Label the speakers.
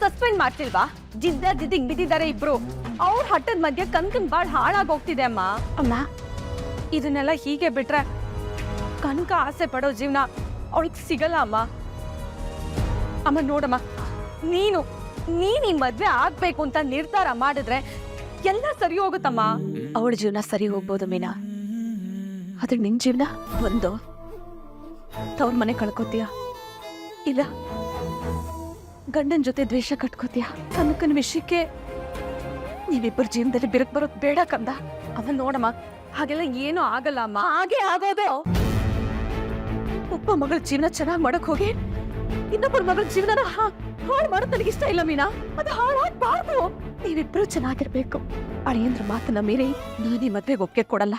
Speaker 1: Suspend ಮಾಡ್ತಿಲ್ವಾ? ಜಿದ್ದ ಜಿದ್ದಿಗ್ ಬಿದ್ದಿದ್ದಾರೆ ಇಬ್ರು. ಅವ್ರ ಹಟ್ಟದ ಮಧ್ಯೆ ಕನ್ಕನ್ ಬಾಳ್ ಹಾಳಾಗೋಗ್ತಿದೆ ಅಮ್ಮ. ಅಮ್ಮ. ಇದನ್ನೆಲ್ಲ ಹೀಗೆ ಬಿಟ್ರೆ ಕನಕ ಆಸೆ ಪಡೋ ಜೀವನ ಅವಳಿಗೆ ಸಿಗಲ್ಲ ಅಮ್ಮ. ಅಮ್ಮ ನೋಡಮ್ಮ ನೀನು ನೀನ್ ಈ ಮದ್ವೆ ಆಗ್ಬೇಕು ಅಂತ ನಿರ್ಧಾರ ಮಾಡಿದ್ರೆ ಎಲ್ಲ ಸರಿ ಹೋಗುತ್ತಮ್ಮ.
Speaker 2: ಅವಳ ಜೀವನ ಸರಿ ಹೋಗ್ಬೋದು ಮೀನಾ. ಆದ್ರೆ ನಿನ್ ಜೀವನ ಒಂದು. ತವ್ರ ಮನೆ ಕಳ್ಕೊತೀಯ? ಇಲ್ಲ? ಗಂಡನ ಜೊತೆ ದ್ವೇಷ ಕಟ್ಕೋತೀಯ? ಕನಕನ ವಿಷಯಕ್ಕೆ ನೀವಿಬ್ಬರು ಜೀವನದಲ್ಲಿ ಬಿರುಕ್ ಬರೋದು ಬೇಡ ಕಂದ.
Speaker 1: ಅಮ್ಮ ನೋಡಮ್ಮ ಹಾಗೆಲ್ಲ ಏನೂ ಆಗಲ್ಲ ಅಮ್ಮ.
Speaker 2: ಹಾಗೆ ಆಗೋದು. ಒಬ್ಬ ಮಗಳ ಜೀವನ ಚೆನ್ನಾಗಿ ಮಾಡಕ್ ಹೋಗಿ ಇನ್ನೊಬ್ಬರ ಮಗಳ ಜೀವನನ ಹಾಳು ಮಾಡೋದ್ ನನಗೆ ಇಷ್ಟ ಇಲ್ಲ ಮೀನಾ. ಅದು ಹಾಳಾಗ್ಬಾರ್ದು. ನೀವಿಬ್ರು ಚೆನ್ನಾಗಿರ್ಬೇಕು. ಅಳಿಯಂದ್ರ ಮಾತನ್ನ ಮೀರಿ ನಾನು ಮದ್ವೆಗೆ ಒಪ್ಪಿಗೆ ಕೊಡಲ್ಲ.